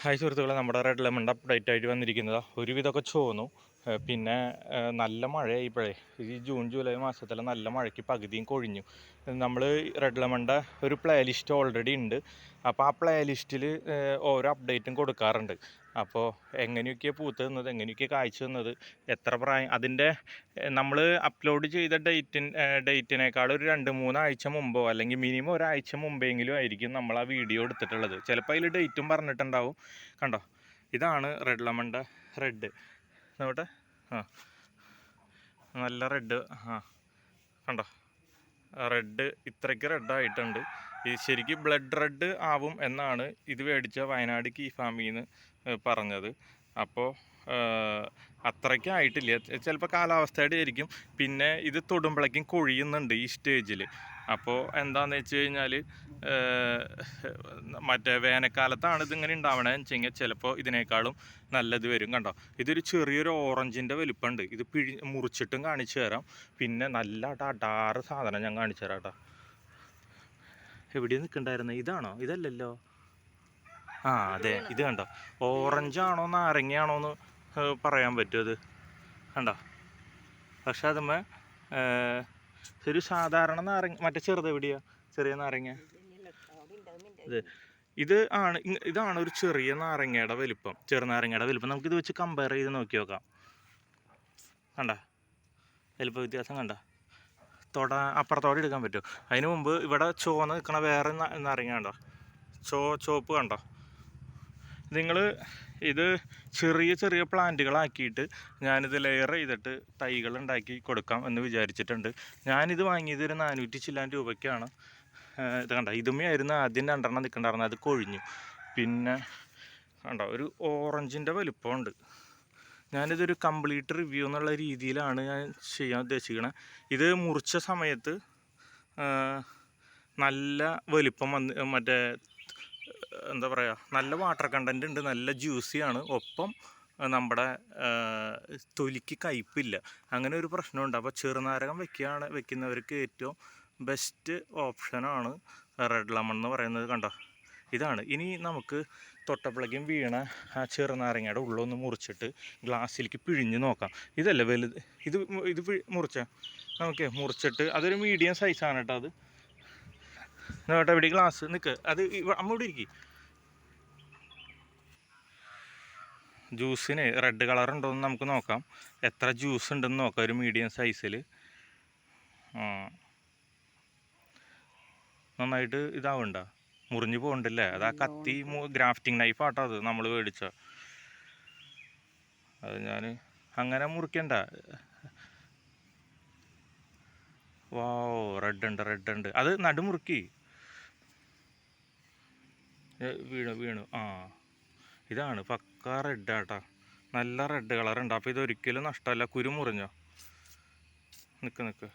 Hi സുഹൃത്തുക്കളെ നമ്മുടെ red lemon update ആയിട്ട് വന്നിരിക്കുന്നത് ഒരുവിധമൊക്കെ ചോന്നു പിന്നെ നല്ല മഴയായി ഇപ്പോഴേ. ഈ ജൂൺ ജൂലൈ മാസത്തിലെ നല്ല മഴയ്ക്ക് പകുതിയും കൊഴിഞ്ഞു. നമ്മൾ റെഡ് ലെമണിന്റെ ഒരു പ്ലേ ലിസ്റ്റ് ഓൾറെഡി ഉണ്ട്. അപ്പോൾ ആ പ്ലേ ലിസ്റ്റിൽ ഓരോ അപ്ഡേറ്റും കൊടുക്കാറുണ്ട്. അപ്പോൾ എങ്ങനെയൊക്കെയാണ് പൂത്ത് നിന്നത് എങ്ങനെയൊക്കെയാണ് കാഴ്ച നിന്നത് എത്ര പ്രായം അതിന്റെ നമ്മൾ അപ്ലോഡ് ചെയ്ത ഡേറ്റിൻ ഡേറ്റിനേക്കാൾ ഒരു രണ്ട് മൂന്നാഴ്ച മുമ്പോ അല്ലെങ്കിൽ മിനിമം ഒരാഴ്ച മുമ്പെങ്കിലും ആയിരിക്കും നമ്മൾ ആ വീഡിയോ എടുത്തിട്ടുള്ളത്. ചിലപ്പോൾ അതിൽ ഡേറ്റും പറഞ്ഞിട്ടുണ്ടാവും. കണ്ടോ? ഇതാണ് റെഡ് ലെമണിന്റെ റെഡ് നോട്ടെ ആ. നല്ല റെഡ് ആ. കണ്ടോ? റെഡ് ഇത്രയ്ക്ക് റെഡായിട്ടുണ്ട് ഇത് ശരിക്കും ബ്ലഡ് റെഡ് ആവും എന്നാണ് ഇത് മേടിച്ച വയനാട് കീ ഫാമിൽ നിന്ന് പറഞ്ഞത്. അപ്പോൾ അത്രയ്ക്കായിട്ടില്ല ചിലപ്പോൾ കാലാവസ്ഥയുടെ ആയിരിക്കും. പിന്നെ ഇത് തൊടുമ്പോഴേക്കും കൊഴിയുന്നുണ്ട് ഈ സ്റ്റേജിൽ അപ്പോൾ എന്താണെന്ന് വെച്ച് കഴിഞ്ഞാൽ മറ്റേ വേനൽക്കാലത്താണ് ഇതിങ്ങനെ ഉണ്ടാവണതെന്ന് വെച്ച് കഴിഞ്ഞാൽ ചിലപ്പോൾ ഇതിനേക്കാളും നല്ലത് വരും കണ്ടോ? ഇതൊരു ചെറിയൊരു ഓറഞ്ചിന്റെ വലിപ്പമുണ്ട് ഇത് പിഴി മുറിച്ചിട്ടും കാണിച്ചു തരാം. പിന്നെ നല്ല അടാറ് സാധനം ഞാൻ കാണിച്ചു തരാം കേട്ടോ എവിടെയാണ് നിൽക്കണ്ടായിരുന്നത് ഇതാണോ? ഇതല്ലല്ലോ. ആ അതെ. ഇത് കണ്ടോ? ഓറഞ്ചാണോ നാരങ്ങയാണോ എന്ന് പറയാൻ പറ്റും അത്? കണ്ടോ? പക്ഷെ അതുമ്മ ഒരു സാധാരണ നാരങ്ങ മറ്റേ ചെറുത് എവിടെയാ ചെറിയ നാരങ്ങ. ഇത് ഇത് ആണ് ഇതാണ് ഒരു ചെറിയ നാരങ്ങയുടെ വലിപ്പം. ചെറുനാരങ്ങയുടെ വലിപ്പം. നമുക്ക് ഇത് വെച്ച് കമ്പയർ ചെയ്ത് നോക്കി നോക്കാം. കണ്ട? വലിപ്പ വ്യത്യാസം കണ്ട? തൊട അപ്പുറത്തോടെ എടുക്കാൻ പറ്റും അതിന് മുമ്പ് ഇവിടെ ചുവന്ന് നിൽക്കണ വേറെ നാരങ്ങ കണ്ടോ? ചോ ചോപ്പ് കണ്ടോ? നിങ്ങൾ ഇത് ചെറിയ ചെറിയ പ്ലാന്റുകളാക്കിയിട്ട് ഞാനിത് ലെയർ ചെയ്തിട്ട് തൈകൾ ഉണ്ടാക്കി കൊടുക്കാം എന്ന് വിചാരിച്ചിട്ടുണ്ട്. ഞാനിത് വാങ്ങിയത് ഒരു നാനൂറ്റി ചില്ലാൻ രൂപയ്ക്കാണ്. ഇത് കണ്ട? ഇതുമേ ആയിരുന്നു ആദ്യം രണ്ടെണ്ണം നിൽക്കണ്ടായിരുന്നത്. അത് കൊഴിഞ്ഞു. പിന്നെ കണ്ട? ഒരു ഓറഞ്ചിന്റെ വലിപ്പമുണ്ട്. ഞാനിതൊരു കംപ്ലീറ്റ് റിവ്യൂ എന്നുള്ള രീതിയിലാണ് ഞാൻ ചെയ്യാൻ ഉദ്ദേശിക്കുന്നത് ഇത് മുറിച്ച സമയത്ത് നല്ല വലിപ്പം വന്ന് മറ്റേ എന്താ പറയുക നല്ല വാട്ടർ കണ്ടന്റ് ഉണ്ട് നല്ല ജ്യൂസിയാണ് ഒപ്പം നമ്മുടെ തൊലിക്ക് കയ്പില്ല അങ്ങനെ ഒരു പ്രശ്നമുണ്ട്. അപ്പോൾ ചെറുനാരകം വെക്കുകയാണ് വെക്കുന്നവർക്ക് ഏറ്റവും ബെസ്റ്റ് ഓപ്ഷനാണ് റെഡ് ലെമൺ എന്ന് പറയുന്നത് കണ്ടോ? ഇതാണ്. ഇനി നമുക്ക് തൊട്ടപ്പിളക്കും വീണ ആ ചെറുനാരങ്ങയുടെ ഉള്ളൊന്ന് മുറിച്ചിട്ട് ഗ്ലാസ്സിലേക്ക് പിഴിഞ്ഞ് നോക്കാം. ഇതല്ല വലുത്? ഇത് ഇത് മുറിച്ച? നമുക്ക് മുറിച്ചിട്ട് അതൊരു മീഡിയം സൈസാണ് കേട്ടോ അത്. എവിടെ ഗ്ലാസ് നിൽക്ക് അത് അമ്മ ഇവിടെ ഇരിക്കും. ജ്യൂസിന് റെഡ് കളർ ഉണ്ടോ എന്ന് നമുക്ക് നോക്കാം. എത്ര ജ്യൂസ് ഉണ്ടെന്ന് നോക്കാം ഒരു മീഡിയം സൈസിൽ ആ. നന്നായിട്ട് ഇതാവണ്ട. മുറിഞ്ഞു പോകണ്ടല്ലേ? അത് ആ കത്തി ഗ്രാഫ്റ്റിംഗ് നൈഫ് ആട്ടോ അത് നമ്മൾ മേടിച്ച. അത് ഞാൻ അങ്ങനെ മുറിക്കണ്ട. വാവ് റെഡ് ഉണ്ട് റെഡ് ഉണ്ട്. അത് നടുമുറുക്കി വീണു വീണു. ആ. ഇതാണ്. പക്ക റെഡ് ആട്ടാ. നല്ല റെഡ് കളർ ഉണ്ട്. അപ്പോൾ ഇതൊരിക്കലും നഷ്ടമല്ല. കുരു മുറിഞ്ഞോ? നിൽക്ക് നിൽക്ക്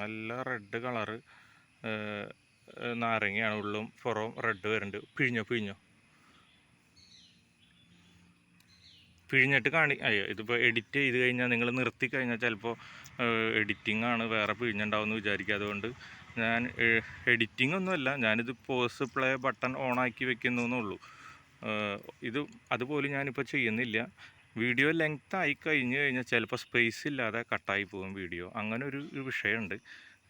നല്ല റെഡ് കളറ് നാരങ്ങയാണ് ഉള്ളും പുറവും റെഡ് വരുന്നുണ്ട്. പിഴിഞ്ഞോ പിഴിഞ്ഞോ? പിഴിഞ്ഞിട്ട് കാണി അയ്യോ ഇതിപ്പോൾ എഡിറ്റ് ചെയ്ത് കഴിഞ്ഞാൽ നിങ്ങൾ നിർത്തി കഴിഞ്ഞാൽ ചിലപ്പോൾ എഡിറ്റിംഗ് ആണ് വേറെ പിഴിഞ്ഞുണ്ടാവും എന്ന് വിചാരിക്കുക അതുകൊണ്ട് ഞാൻ എഡിറ്റിംഗ് ഒന്നുമല്ല ഞാനിത് പോസ് പ്ലേ ബട്ടൺ ഓൺ ആക്കി വെക്കുന്നു എന്നുള്ളൂ ഇത് അതുപോലും ഞാനിപ്പോൾ ചെയ്യുന്നില്ല. വീഡിയോ ലെങ്ത് ആയി കഴിഞ്ഞ് കഴിഞ്ഞാൽ ചിലപ്പോൾ സ്പേസ് ഇല്ലാതെ കട്ടായി പോകും വീഡിയോ. അങ്ങനെ ഒരു വിഷയമുണ്ട്.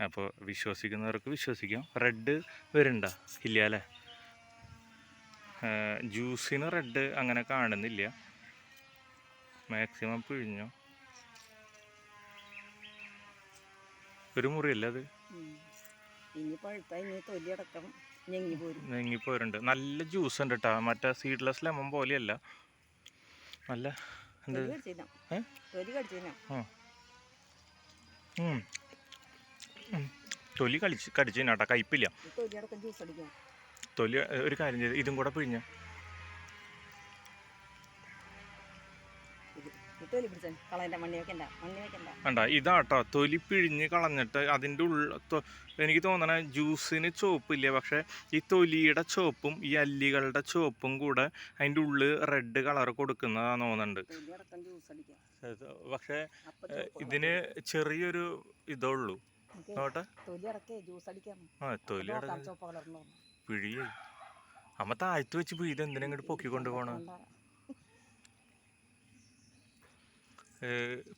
അപ്പോൾ വിശ്വസിക്കുന്നവർക്ക് വിശ്വസിക്കാം. റെഡ് വരുന്നുണ്ടോ ഇല്ല അല്ലേ ജ്യൂസിന് റെഡ് അങ്ങനെ കാണുന്നില്ല. മാക്സിമം പിഴിഞ്ഞോ? ഒരു മുറിയല്ല അത്. ഇനി പഴുത്ത ഇനി തൊലിയടക്കം ഞെങ്ങി പോരും. നെങ്ങിപ്പോരുണ്ട് നല്ല ജ്യൂസ് ഉണ്ട് കേട്ടോ മറ്റേ സീഡ്ലെസ് ലെമൺ പോലെയല്ല. നല്ല തൊലി കളിച്ച് കടിച്ചു കേട്ടോ കയ്പില്ല തൊലി ഒരു കാര്യം ചെയ്ത് ഇതും കൂടെ പിഴിഞ്ഞ. തൊലി പിടിച്ച? കളയണ്ട മണ്ണി വെക്കണ്ട മണ്ണി വെക്കണ്ട. കണ്ട ഇതാട്ടോ തൊലി പിഴിഞ്ഞ് കളഞ്ഞിട്ട് അതിന്റെ ഉള്ള എനിക്ക് തോന്നണ ജ്യൂസിന് ചുവപ്പില്ല പക്ഷെ ഈ തൊലിയുടെ ചുവപ്പും ഈ അല്ലികളുടെ ചുവപ്പും കൂടെ അതിന്റെ ഉള്ളിൽ റെഡ് കളർ കൊടുക്കുന്നതാന്ന് തോന്നുന്നുണ്ട് പക്ഷെ ഇതിന് ചെറിയൊരു ഇതേ ഉള്ളു. നോട്ടെ? ആ പിഴിയേ. അമ്മ താഴ്ത്തു വെച്ച് പിഴിത് എന്തിനങ്ങോട്ട് പൊക്കിക്കൊണ്ട് പോണ?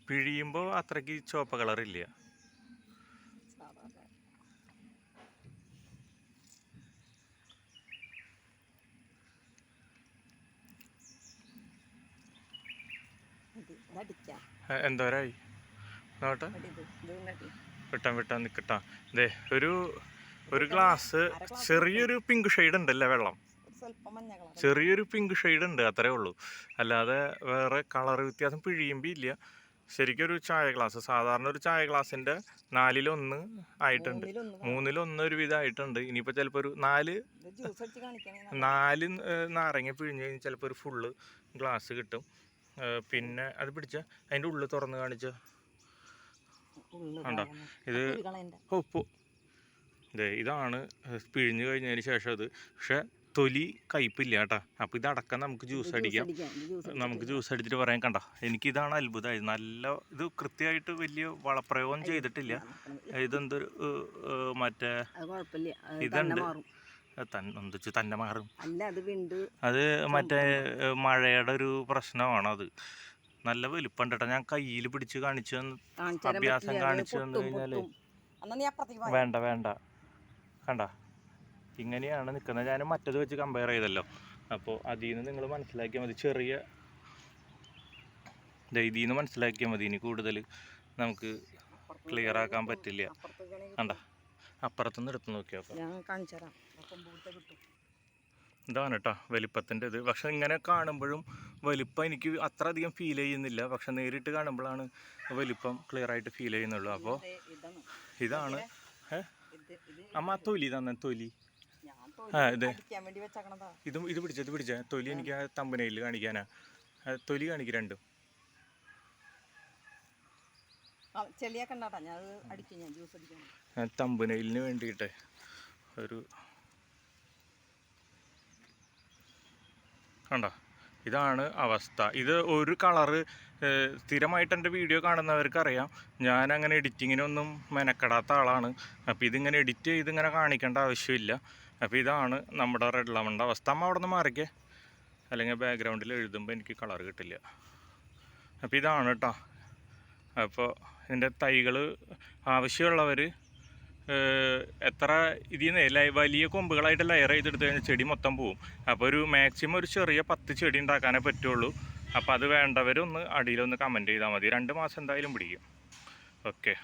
പിഴിയുമ്പോൾ അത്രയ്ക്ക് ചുവപ്പ് കളറില്ല എന്തോരായി നോട്ടെ. വിട്ടാൻ വിട്ടാൻ നിൽക്കട്ടാ ദേ ഒരു ഒരു ഗ്ലാസ് ചെറിയൊരു പിങ്ക് ഷെയ്ഡ് ഉണ്ടല്ലേ വെള്ളം? ചെറിയൊരു പിങ്ക് ഷെയ്ഡ് ഉണ്ട് അത്രേ ഉള്ളൂ. അല്ലാതെ വേറെ കളർ വ്യത്യാസം പിഴിയുമ്പോൾ ഇല്ല. ശരിക്കും ഒരു ചായ ഗ്ലാസ് സാധാരണ ഒരു ചായ ഗ്ലാസിന്റെ നാലിലൊന്ന് ആയിട്ടുണ്ട്. മൂന്നിലൊന്ന് ഒരു ഒരു വിധമായിട്ടുണ്ട് ഇനിയിപ്പോൾ ചിലപ്പോൾ ഒരു നാല് നാല് നാരങ്ങ പിഴിഞ്ഞ് കഴിഞ്ഞാൽ ചിലപ്പോൾ ഒരു ഫുള്ള് ഗ്ലാസ് കിട്ടും. പിന്നെ അത് പിടിച്ച അതിന്റെ ഉള്ളിൽ തുറന്ന് കാണിച്ച? ഉണ്ടോ? ഇത് ഓ ഇതാണ് പിഴിഞ്ഞു കഴിഞ്ഞതിന് ശേഷം അത്. പക്ഷെ തൊലി കയ്പില്ല കേട്ടാ. അപ്പോൾ ഇതടക്കം നമുക്ക് ജ്യൂസ് അടിക്കാം. നമുക്ക് ജ്യൂസ് അടിച്ചിട്ട് പറയാൻ കണ്ട? എനിക്കിതാണ് അത്ഭുതമായത് നല്ല ഇത് കൃത്യമായിട്ട് വലിയ വളപ്രയോഗം ചെയ്തിട്ടില്ല. ഇതെന്തൊരു മറ്റേ ഇതുണ്ട്. തന്നെ മാറും. തൻ എന്ത് വെച്ച് തന്നെ മാറും. അത് മറ്റേ മഴയുടെ ഒരു പ്രശ്നമാണ് അത്. നല്ല വലുപ്പം കേട്ടോ. ഞാൻ കയ്യിൽ പിടിച്ച് കാണിച്ചു അഭ്യാസം കാണിച്ചു തന്നു കഴിഞ്ഞാൽ. വേണ്ട വേണ്ട. കണ്ട? ഇങ്ങനെയാണ് നിൽക്കുന്നത്. ഞാൻ മറ്റത് വെച്ച് കമ്പയർ ചെയ്തല്ലോ. അപ്പോൾ അതിൽ നിന്ന് നിങ്ങൾ മനസ്സിലാക്കിയാൽ മതി. ചെറിയ ഇതിൽ നിന്ന് മനസ്സിലാക്കിയാൽ മതി ഇനി കൂടുതൽ നമുക്ക് ക്ലിയർ ആക്കാൻ പറ്റില്ല. കണ്ട? അപ്പുറത്തുനിന്ന് എടുത്ത് നോക്കി ഇതാണ് കേട്ടോ വലിപ്പത്തിന്റെ ഇത്. പക്ഷെ ഇങ്ങനെ കാണുമ്പോഴും വലിപ്പം എനിക്ക് അത്ര അധികം ഫീൽ ചെയ്യുന്നില്ല. പക്ഷെ നേരിട്ട് കാണുമ്പോഴാണ് വലിപ്പം ക്ലിയർ ആയിട്ട് ഫീൽ ചെയ്യുന്നുള്ളൂ. അപ്പോൾ ഇതാണ്. ഏ? അമ്മ തൊലി തന്നെ തൊലി. ആ, ഇതെ. ഇത് ഇത് പിടിച്ച ഇത് പിടിച്ച. തൊലി എനിക്ക് ആ തമ്പനയിൽ കാണിക്കാനാ. തൊലി കാണിക്ക രണ്ടും. തമ്പനയിലിന് വേണ്ടിയിട്ട് ഒരു കണ്ടോ? ഇതാണ് അവസ്ഥ. ഇത് ഒരു കളറ് സ്ഥിരമായിട്ട് എന്റെ വീഡിയോ കാണുന്നവർക്ക് അറിയാം ഞാൻ അങ്ങനെ എഡിറ്റിങ്ങിനൊന്നും മെനക്കെടാത്ത ആളാണ്. അപ്പോൾ ഇതിങ്ങനെ എഡിറ്റ് ചെയ്ത് ഇങ്ങനെ കാണിക്കേണ്ട ആവശ്യമില്ല. അപ്പോൾ ഇതാണ് നമ്മുടെ റെഡ് ലെമണിന്റെ അവസ്ഥ. അമ്മ അവിടെ നിന്ന് മാറിക്കേ. അല്ലെങ്കിൽ ബാക്ക്ഗ്രൗണ്ടിൽ എഴുതുമ്പോൾ എനിക്ക് കളർ കിട്ടില്ല. അപ്പോൾ ഇതാണ് കേട്ടോ അപ്പോൾ ഇതിന്റെ തൈകൾ ആവശ്യമുള്ളവർ എത്ര ഇതിൽ നിന്ന് വലിയ കൊമ്പുകളായിട്ട് ലെയർ ചെയ്തെടുത്ത് കഴിഞ്ഞാൽ ചെടി മൊത്തം പോവും. അപ്പോൾ ഒരു മാക്സിമം ഒരു ചെറിയ പത്ത് ചെടി ഉണ്ടാക്കാനേ പറ്റുള്ളൂ. അപ്പോൾ അത് വേണ്ടവരൊന്ന് അടിയിലൊന്ന് കമന്റ് ചെയ്താൽ മതി. രണ്ട് മാസം എന്തായാലും പിടിക്കും. ഓക്കെ.